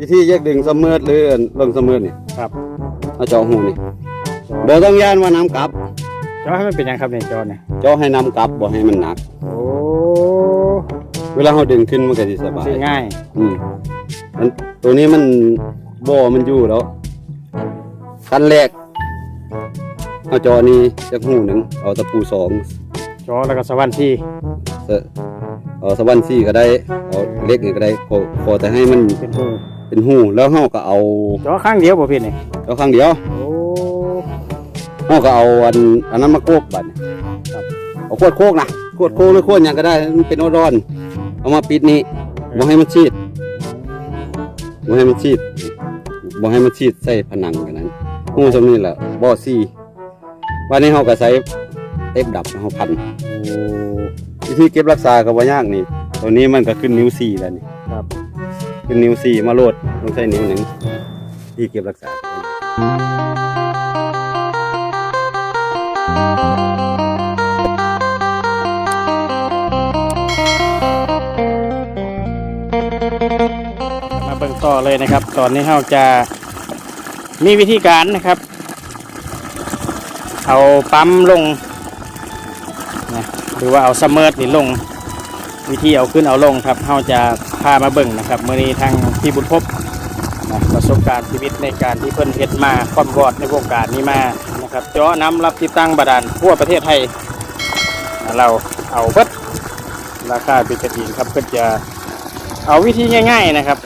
วิธีแยกดึงเสมอหรือลงเสมอนี่ครับเอาเจาะหูนี่บ่ต้องย่านว่าน้ำกลับ จอให้มันเป็นยังครับในจอเนี่ยเจาะให้น้ำกลับบ่ให้มันหนัก โอ้เวลาเราดึงขึ้นมันก็สิสบาย สิง่ายอืมมันตัวนี้มันบ่อมันอยู่แล้วขั้นแรกเอาจอนี้จักหูหนึ่งเอาตะปูสองจอแล้วก็สวรรค์ที่เสเอาสะวันซี่ก็ได้เอาเล็กนี่ก็ได้ขอขอแต่ให้มันเป็นหู เป็นหูแล้วเฮาก็เอาจอข้างเดียวบ่พี่นี่เอาข้างเดียวโอ้เฮาก็เอาอันอันนั้นมาโคกบัดนี้ครับเอาขวดโคกนะขวดโคกหรือขวดหยังก็ได้มันเป็นร้อนๆเอามาปิดนี่บ่ให้มันชีดบ่ให้มันชีดบ่ให้มันชีดใส่ผนังกันนั้นหูซำนี้แหละบ่อซี่วันนี้เฮาก็ใช้เทปดับเฮาพันโอ้วิธีเก็บรักษาก็บ่ยากนี่ตัวนี้มันก็ขึ้นนิ้ว4แล้วนี่ ครับขึ้นนิ้ว4มาโลดต้องใช้นิ้วหนึ่งที่เก็บรักษามาเบิ่งต่อเลยนะครับ ตอนนี้เราจะมีวิธีการนะครับ เอาปั๊มลงนะหรือว่าเอาซัมเมอร์นี่ลง วิธีเอาขึ้นเอาลงครับเราจะ พามาเบิ่งนะครับเมื่อนี้ทางพี่บุญพบนะประสบการณ์ชีวิตในการที่เพิ่นเฮ็ดมาความวอดในวงการนี้มานะครับเจาะน้ำรับที่ตั้งบาดาลทั่วประเทศไทยนะเราเอาเบิดราคาเป็นกระถินครับเพื่อจะเอาวิธีง่าย ๆนะครับ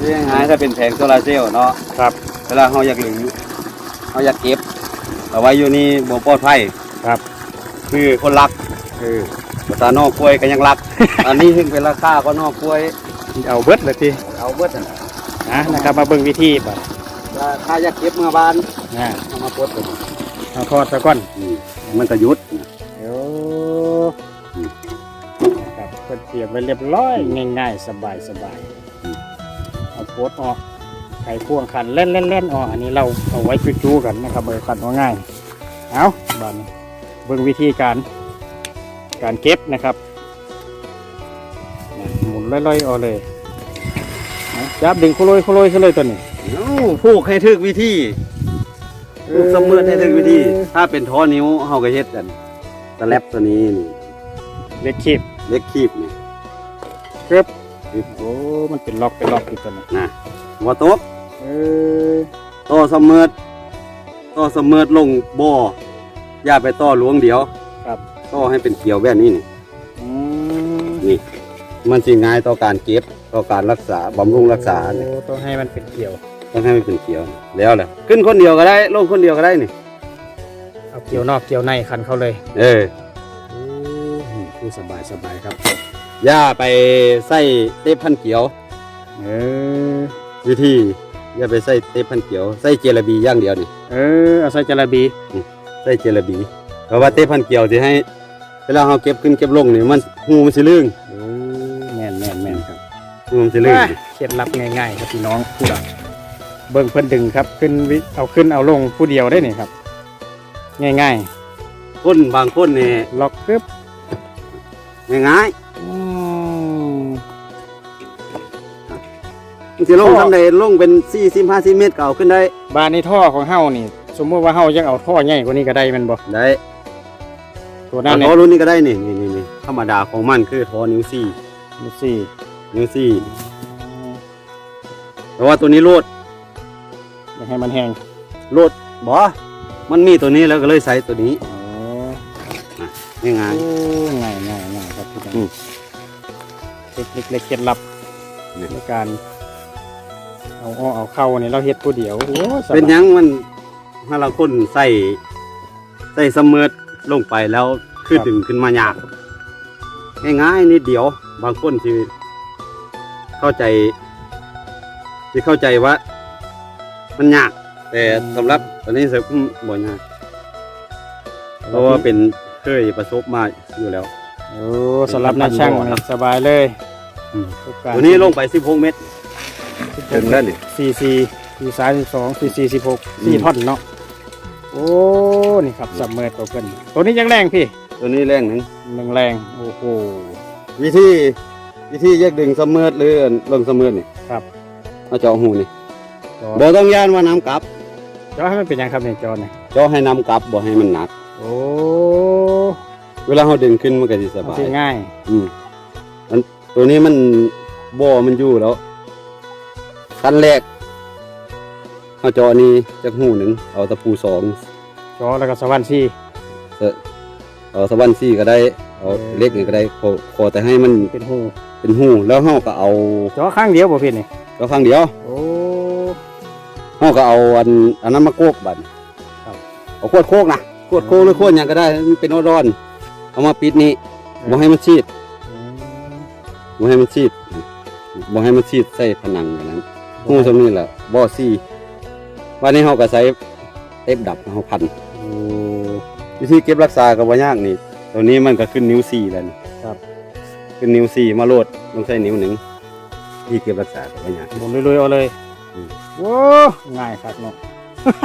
เรื่องหายถ้าเป็นแผงโซลาร์เซลล์เนาะครับเวลาเขาอยากหลีเขาอยากเก็บเอาไว้อยู่นี่บ่ปลอดภัยครับ คือคนรักคือ ภาษานอกกล้วยก็ยังรัก อันนี้ถึงเป็นราคาก็นอกกล้วย เอาเบิดเลยทีเอาเบิดนั่นน่ะนะนะครับมาเบิ่งวิธีบัดถ้าถ้าอยากเก็บเมื่อบ้านนะเอามาปลดเลยเอาทอดซะก่อนอืมมันก็หยุดเดี๋ยวนะครับเพิ่นเตรียมไว้เรียบร้อยง่าย ๆ สบายสบายๆเอาโพดออกไข่พ่วงขันเล่นเล่นเล่นออกอันนี้เราเอาไว้จู้ๆกันนะครับเบอร์ขันเอาง่ายเอาบัดนี้เบิ่งวิธีการ การเก็บนะครับนะหมุนลอยๆเอาเลยนะจับดึงคุโรยคุโรยซะเลยตัวนี้เอ้าผูกให้ถึกวิธีผูกเสมอให้ถึกวิธี ถ้าเป็นท่อนิ้วเฮาก็เฮ็ดกันตะแลบตัวนี้นี่เล็กขีบเล็กคีบนี่เก็บโอ้มันเป็นล็อกเป็นล็อกอยู่ตัวนี้นะหัวตกเออต่อเสมอต่อเสมอลงบ่ออย่าไปต่อหลวงเดียว ครับต่อให้เป็นเกี่ยวแบบนี้นี่อืมนี่ มันสิง่ายต่อการเก็บต่อการรักษาบำรุงรักษาเนี่ยโอ้ต้องให้มันเป็นเกี่ยว ต้องให้มันเป็นเกี่ยวแล้วแหละขึ้นคนเดียวก็ได้ลงคนเดียวก็ได้นี่ เอาเกี่ยวนอกเกี่ยวในคันเข้าเลยเออโอ้คือสบายสบายครับอย่าไปใส่เทปพันเกี่ยว เออ วิธีอย่าไปใส่เทปพันเกี่ยว ใส่เจลาบีอย่างเดียวนี่ เออ เอาใส่จระบี ใส่เจลาบี เพราะว่าเทปพันเกี่ยวที่ให้ เวลาเราเก็บขึ้นเก็บลงนี่มันหูมันสิลื่นเออแม่นแม่นแม่นครับหูมันสิลื่นอะเคล็ดลับง่ายๆครับพี่น้องผู้ละเบิ่งเพิ่นดึงครับขึ้นวิเอาขึ้นเอาลงผู้เดียวได้นี่ครับ ง่ายคนบางคนนี่ๆ ล็อกปึ๊บง่ายอืมๆมันสิลงข้อทำได้ลงเป็น40 50เมตรก็เอาขึ้นได้บานในท่อของเฮานี่ สมมติว่าเฮายังเอาท่อใหญ่กว่านี้ก็ได้แมันบ่ได้ ตัวนั้นท่เนี่อยรุ่นนี้ก็ได้นี่นี่นี่นี่ธรรมดาของมันคือท่อนิ้วซี่ดูสี่นิ้วซี่แต่ว่าตัวนี้โลดอยากให้มันแห้งโลดบ่มันมีตัวนี้แล้วก็เลยใส่ตัวนี้อ๋อ ง่าย โอ้ง่ายง่ายง่ายครับพี่น้องอืมเทคนิคเล็กเคล็ดลับนี่ ในการ เอาอ้อเอาเข้านี่เราเฮ็ดผู้เดียวโอ้สๆบายเป็นหยังมันถ้าเราคนใส่ใส่เสมอ ลงไปแล้วคือดึงขึ้นมายากง่ายๆนิดเดียว บางคนที่เข้าใจที่เข้าใจว่า มันยาก แต่สำหรับตอนนี้เสริมบ่ยากเพราะว่าเป็นเคยประสบมาอยู่แล้วโอ้สำหรับนักช่างนี่สบายเลยอืมทุกการตัวนี้ลงไป16เมตรถึงแล้วนี่สี่สี่สี่สามสิบสองสี่สี่สิบหกสี่อืมท่อนเนาะ โอ้นี่ครับสับเมิดตัวเกินตัวนี้ยังแรงพี่ตัวนี้แรงหนึ่งหนึ่งแรงโอ้โหวิธีวิธีแยกดึงเสมอหรือลงเสมอนี่ครับเอาเจาะหูนี่จอบ่ต้องย่านว่าน้ำกลับจอให้มันเป็นหยังครับเนี่ยจอเนี่ยเจาะให้น้ำกลับบ่ให้มันหนัก โอ้เวลาเราดึงขึ้นมันก็สิสมันบายสิง่าย อืมมันตัวนี้มันบ่อมันอยู่แล้วขั้นแรก เอาเจาะนี้จากหูหนึ่งเอาตะปูสองจอแล้วก็สวรรค์ซี่เอาสะวันซี่ก็ได้เอาเออเล็กนี่ก็ได้ขอขอแต่ให้มันเป็นหูเป็นหูแล้วเฮาก็เอาจอข้างเดียวบ่พี่นี่ก็ข้างเดียวโอ้เฮาก็เอาอันอันนั้นมาโคกบัดครับเอาขวดโคกนะขวดโคกหรือขวดหยังก็ได้มันเป็นร้อนๆเอามาปิดนี่บ่ให้มันชีดอืมบ่ให้มันชีดบ่ให้มันชีดใส่ผนังอย่างนั้นหูซำนี้แหละบ่ซี่ วันนี้เฮาก็ใช้เทปดับเฮาพันโอ้วิธีเก็บรักษาก็บ่ยากนี่ตัวนี้มันก็ขึ้นนิ้วสี่แล้วนี่ครับ ขึ้นนิ้วสี่มาโลดต้องใช้นิ้วหนึ่งวิธีเก็บรักษาก็บ่ยากหมุนลุยๆเอาเลยอืมโอ้ง่ายครับเนาะ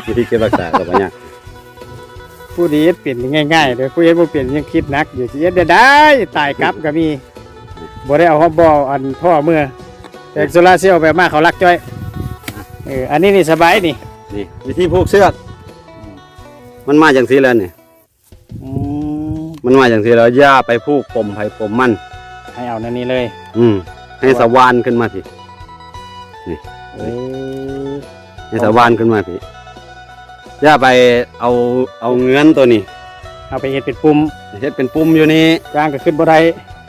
วิธีเก็บรักษาก็บ่ยากผู้ดีเฮ็ดเปลี่ยนง่ายๆเด้อผู้เฮ็ดบ่เปลี่ยนยังคิดหนักอยู่สิเฮ็ดได้ได้ตายกลับก็มีบ่ได้เอาฮอบบออันท่อเมื่อแต่โซลาร์เซลล์แบบมาเขารักจ้อยเอออันนี้นี่สบายนี่ นี่วิธีผูกเชือก มันมาจังซี่แล้วนี่อืมมันมาจังซี่แล้วอย่าไปผูกปมไผปมมัน ให้เอานั่นนี่เลย อืมให้สวานขึ้นมาพี่เออให้สวานขึ้นมาพี่อย่าไปเอาเอาเงือนตัวนี้ เอาไปเฮ็ดเป็นปุ่มเฮ็ดเป็นปุ่มอยู่นี่กลางก็ขึ้นบ่ได้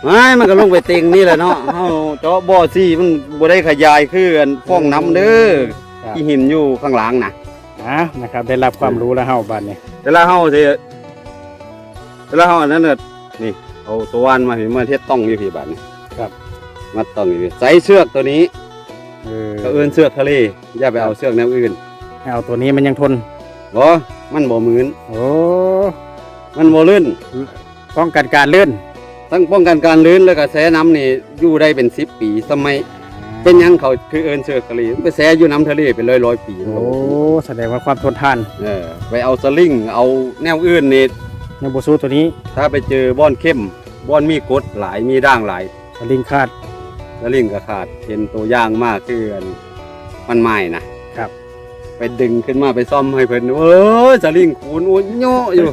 ไม่มันก็ลงไปเต็งนี่แหละเนาะเฮาเจาะบ่อซี่มันบ่ได้ขยายคืออันฟ้องน้ำเด้อครับ ที่หินอยู่ข้างหลังน่ะอะนะครับ ได้รับความรู้แล้วเฮาบัดนี้เวลาเฮาสิเวลาเฮาอันนั้นน่ะนี่เอาสวานมาพี่มาเฮ็ดต้องอยู่พี่บาดนี้ครับมัดต้องอยู่พี่ใส่เชือกตัวนี้เออก็เอื้นเชือกทะเลอย่าไปเอาเชือกแนวอื่นให้เอาตัวนี้มันยังทนบ่มันบ่มืนโอ้มันบ่ลื่นป้องกันการเลื่อนทั้งป้องกันการลื่นแล้วก็แสน้ำนี่อยู่ได้เป็น10ปีสมัย เป็นหยังเขาคือเอิ้นเชือกทะเลมันไปแสอยู่น้ำทะเลเป็นร้อยๆปีมันโอ้ก็บ่ถูกแสดงว่าความทนทานเออไปเอาสลิงเอาแนวอื่นนี่ยังบ่สู้ตัวนี้ถ้าไปเจอบ่อนเข้มบ่อนมีกรดหลายมีด่างหลายสลิงคาด สลิงก็ขาดเห็นตัวอย่างมากคืออันมันไม้นะครับ ไปดึงขึ้นมาไปซ่อมให้เพิ่นเอ้ยสลิงคูนโอ้ยโยอยู่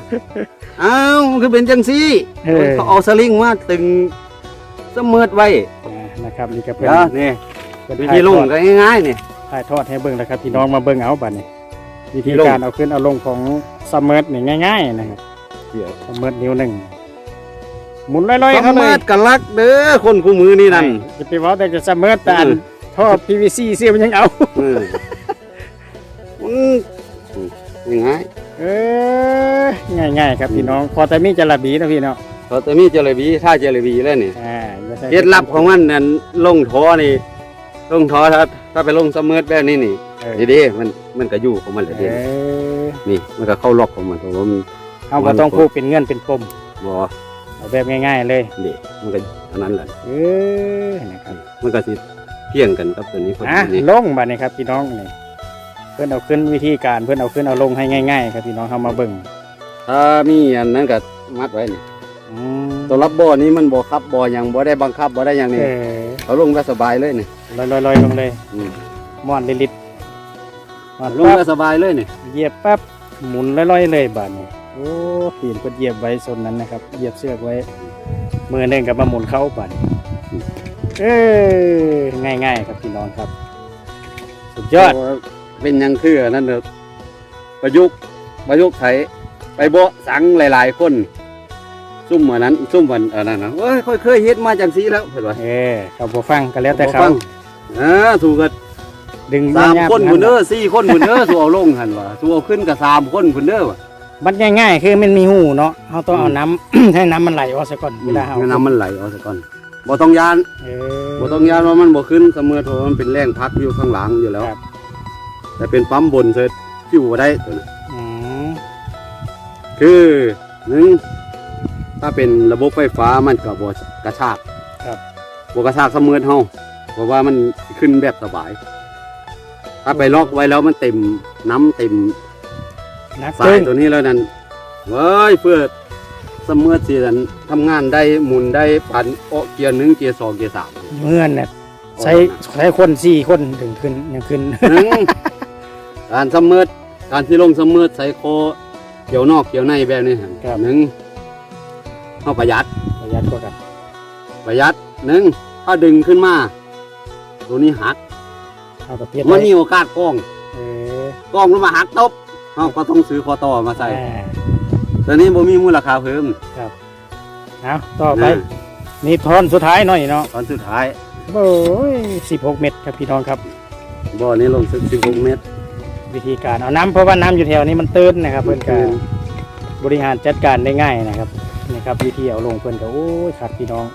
อ้าวมันคือเป็นจังซี่เออ เขาเอาสลิงมาตึงเสมอดไว้อ่านะครับนี่ก็เป็นเดี๋ยวนี่ เป็นวิถ่าธียลทงอดก็ง่ายๆนี่ถ่ายทอดให้เบิ่งนะครับพี่น้องมาเบิ่งเอาบัดนี้วิธีลงการเอาขึ้นเอาลงของซัมเมอร์นี่ง่าย ๆ นะครับเดี๋ยวซัมเมอร์นิ้วหนึ่งหมุนลอยๆเสเข้ามเลอยดกันลักเด้อคนคู่มือนี่นั่นจะไปเว้าแต่จะซัมเมอร์แต่อันอืมท่อ PVC เสียมันยังเอาเออมันง่ายเออง่ายๆครับพี่น้องพอแต่มีจระบีนะพี่เนาะๆเขาจะมีเจลบีท่าเจลบีแล้วนี่อ่าอย่าใส่เคล็ดลับของมันนั่นลงท้อนี่ ลงท้อถ้าถ้าไปลงเสมอแบบนี้นี่เออ นี่เดิมันมันก็อยู่ของมันเลยเอเดิอนี่มันก็เข้าล็อกของมันเพราะว่ามันเอาก็ต้องพูดเป็นเงื่อนเป็นปมบ่เอาแบบง่าย ๆ เลยนี่มันก็อันนั้นแหละเออนะครับมันก็สิเพียงกันกับตัวนี้คนอะนี้ลงบัดนี้ครับพี่น้องนี่เพื่อนเอาขึ้นวิธีการเพื่อนเอาขึ้นเอาลงให้ง่าย ๆ ครับพี่น้องเข้ามาเบิ่งถ้ามีอันนั้นก็มัดไว้นี่อืมตัวรับบ่อนี้มันบ่คับบ่อหยังบ่ได้บังคับบ่ได้หยังเอนี่อเขาลงก็สบายเลยนี่ ลอยๆๆลงเลยอืมม่อนลิลิตม่อนลงปั๊ก็บสบายเลยนี่เหยียบปั๊บหมุนลอยๆเลยบาดนี้โอ้ปีนเพิ่นเหยียบไว้โซนนั้นนะครับเหยียบเชือกไว้มือหนึงกับมาหมุนเข้าบาดนี้เออง่ายๆครับพี่น้องครับ สุดยอด เป็นหยังคืออันนั้นเด้อประยุกต์ประยุกต์ไถไปโบะสังหลาย ๆ คน ซุ่มอันนั้น ซุ่มวันอันนั้นนะเอ้ยค่อยเคยเฮ็ดมาจังซี่แล้วเพิ่นว่าเออเขาบ่ฟังก็แล้วแต่บ่เขาฟัง อ่าถูกกันดึงสามยบๆคนพุ่นเด้อสี่คนพุ่นเด้อสู้เอาลงหั่นว่าสู้เอาขึ้นกับสามคนพุ่นเด้อว่ะมันง่ายๆคือมันมีหูเนาะเราต้องเอาน้ำให้น้ำมันไหลออกซะก่อนเวลาเอาให้น้ำมันไหลออกซะก่อนบ่ต้องยานเออบ่ต้องยานว่ามันบ่ขึ้นเสมอเพราะว่ามันเป็นแรงพักอยู่ข้างหลังอยู่แล้วครับแต่เป็นปั๊มบนเสร็จที่บ่ได้ตัวนั้นอืมคือหนึ่งถ้าเป็นระบบไฟฟ้ามันก็บ่กระชากครับบ่กระชากเสมอเฮา เพราะว่ามันขึ้นแบบสบาย ถ้าไปล็อกไว้แล้วมันเต็มน้ำเต็มนักสาตึยงตัวนี้แล้วนั่นเว้ยเพื่อเสมอสินั้นทำงานได้หมุนได้ปันโอเกียร์หนึ่งเกียร์สองเกียร์สามเมื่อนเนี่ยใช้ใช้คนสี่คนถึงขึ้นยังขึ้น หนึ่งการสมมืดการที่ลงสมมืดใส่โคเกี่ยวนอกเกี่ยวในแบบนี้ครับ หนึ่งเอาประหยัดประหยัดกว่ากันประหยัดหนึ่งถ้าดึงขึ้นมา ตัวนี้หัก เอากับเพียรมันไว้มีโอกาสกล้องเออกล้องแล้วมาหักตบเราก็ต้องซื้อคอต่อมาใส่อ่าแต่นี้บ่มีมูลค่าเพิ่มเอาต่อไป นะนี่ทอนสุดท้ายหน่อยเนาะตอนสุดท้ายโอ้ยสิบหกเม็ดครับพี่น้องครับ บ่อนี้ลงสึก16เมตร วิธีการเอาน้ำเพราะว่าน้ำอยู่แถวนี้มันตื้นนะครับเพื่อนก็บริหารจัดการได้ง่ายนะครับนี่ครับวิธีเอาลงเพื่อนก็โอ้ยครับพี่น้อง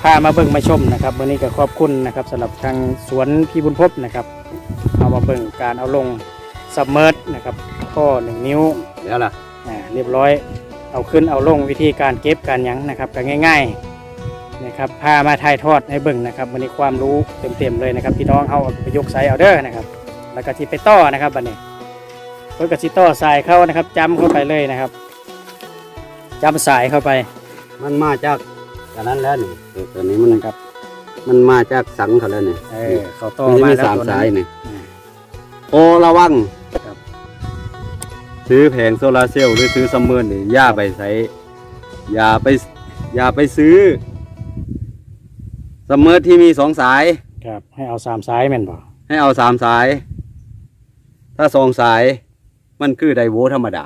พามาเบิ่งมาชมนะครับวันนี้ก็ขอบคุณนะครับสำหรับทางสวนพี่บุญพบนะครับ เอามาเบิ่งการเอาลงซับเมอร์นะครับข้อหนึ่งนิ้วเดี๋ยวล่ะอ่าเรียบร้อย เอาขึ้นเอาลงวิธีการเก็บการหยังนะครับก็ง่ายๆนะครับพามาถ่ายทอดให้เบิ่งนะครับวันนี้ความรู้เต็มๆเลยนะครับพี่น้องเอาไปยกไซเอาเด้อนะครับ แล้วก็ที่ไปต่อนะครับบัดนี้เพิ่นก็สิต่อสายเข้านะครับจำเข้าไปเลยนะครับจำสายเข้าไป มันมาจาก จากนั้นแล้วนี่ตัวตัวนี้มันนะครับ มันมาจากสังเขาแล้วนี่เออเขาต่อมันจะมามีแล้วสามตัวสานั้ยน นี่อืมโอระวังครับ ซื้อแผงโซลาร์เซลล์หรือซื้อซัมเมอร์นี่อย่าไปใช้อย่าไปอย่าไปซื้อซัมเมอร์ที่มีสองสาย ครับ ให้เอาสามสายแม่นบ่ให้เอาสามสาย ถ้าสองสาย มันคือไดโวธรรมดา